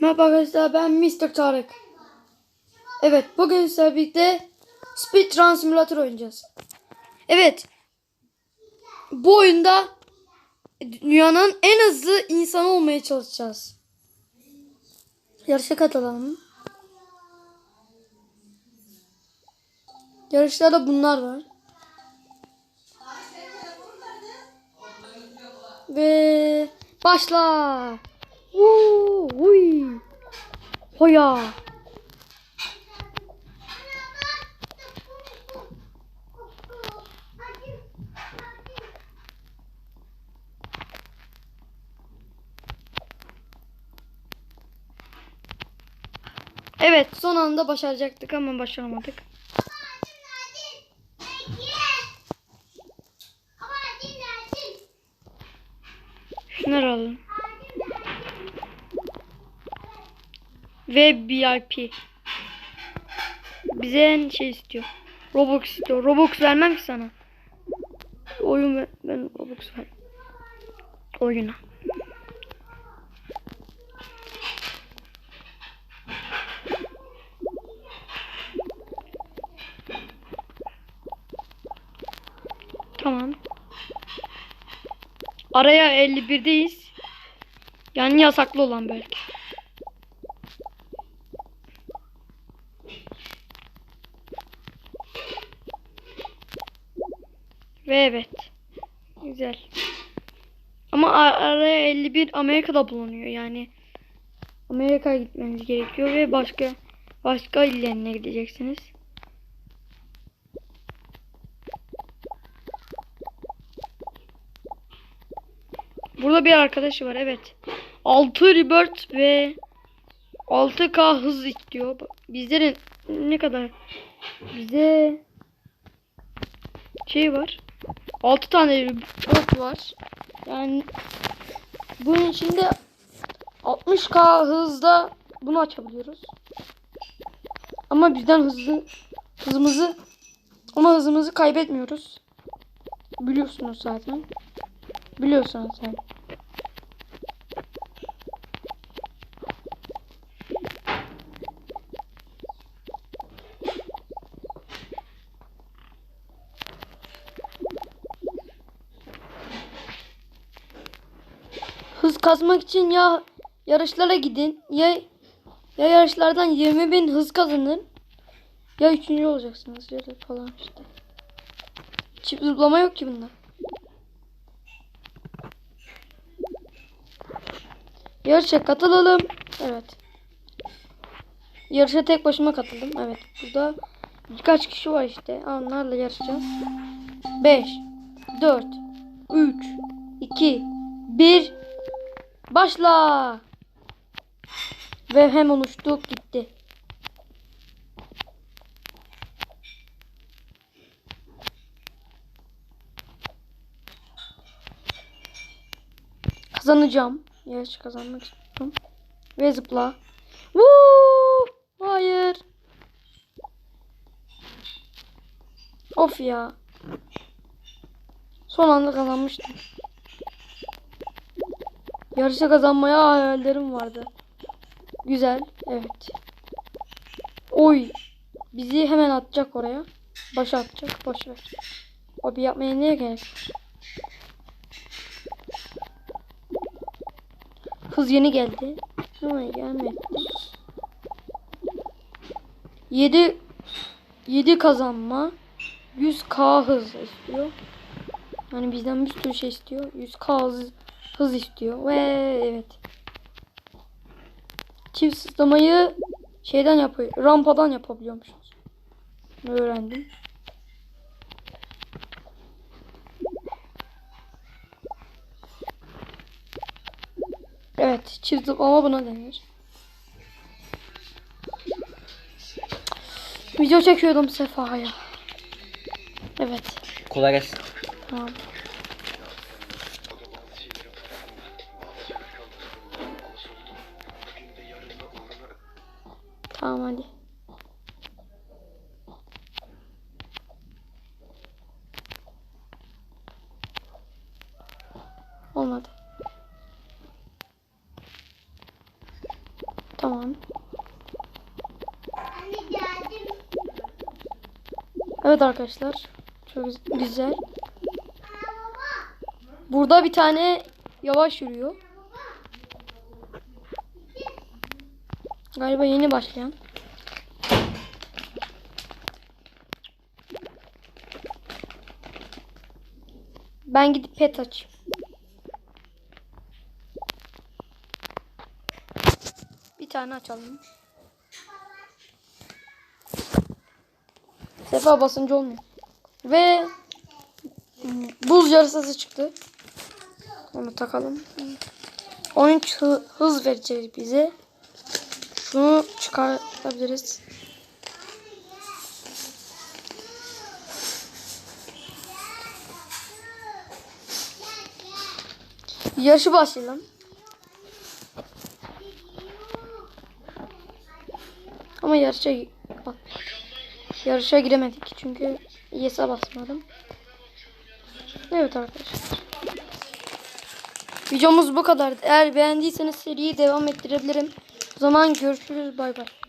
Merhaba arkadaşlar ben Mr. Tarık. Evet bugün sizlerle birlikte Speedrun Simulator oynayacağız. Evet. Bu oyunda dünyanın en hızlı insanı olmaya çalışacağız. Yarışa katılalım. Yarışlarda bunlar var. Ve başla. Woo, huy. Hoya. Evet son anda başaracaktık ama başaramadık. Şunları alalım. Ve VIP. Bize şey istiyor. Robux istiyor. Robux vermem ki sana. Oyun ver, ben Robux ver. Oyuna. Tamam. Araya 51'deyiz. Yani yasaklı olan belki. Ve evet. Güzel. Ama ar- araya 51 Amerika'da bulunuyor yani. Amerika'ya gitmeniz gerekiyor ve başka başka illerine gideceksiniz. Burada bir arkadaşı var evet. 6 rebirth ve 6K hız istiyor. Bizlerin ne kadar bize şey var. 6 tane rebirth var. Yani bunun içinde 60K hızda bunu açabiliyoruz. Ama bizden hızlı hızımızı ama hızımızı kaybetmiyoruz. Biliyorsunuz zaten. Biliyorsunuz sen. Hız kazmak için ya yarışlara gidin ya ya yarışlardan 20 bin hız kazanın ya üçüncü olacaksınız ya da falan işte. Çift zıplama yok ki bunda. Yarışa katılalım. Evet. Yarışa tek başıma katıldım. Evet. Burada birkaç kişi var işte. Onlarla yarışacağız. 5 4 3 2 1 Başla. Ve hemen uçtuk gitti. Kazanacağım. Yarış kazanmak istiyorum. Ve zıpla. Woo! Hayır. Of ya. Son anda kazanmıştım. Yarışı kazanmaya hayallerim vardı. Güzel. Evet. Oy. Bizi hemen atacak oraya. Başa atacak. Boş ver. Abi yapmaya neye gerek? Hız yeni geldi. Ama gelmedi. 7 7 kazanma. 100k hız istiyor. Yani bizden bir sürü şey istiyor. 100k hız, hız istiyor. Ve evet. Çift sıslamayı şeyden yapıyor. Rampadan yapabiliyormuşuz. Öğrendim. Evet, çift zıplama buna denir. Video çekiyordum Sefa'ya. Evet, Kolay gelsin. tamam. Tamam hadi. Olmadı. Tamam. Evet arkadaşlar. Çok güzel. Burada bir tane yavaş yürüyor. Galiba yeni başlayan. Ben gidip pet açayım. Bir tane açalım. Sefa basıncı olmuyor. Ve buz yarısası çıktı. Onu takalım. 13 hı- hız verecek bize. Şunu çıkartabiliriz. Yarışı başlayalım. Ama yarışa bak. Yarışa giremedik çünkü yes'e basmadım. Evet arkadaşlar. Videomuz bu kadar. Eğer beğendiyseniz seriyi devam ettirebilirim. Zaman görüşürüz. Bay bay.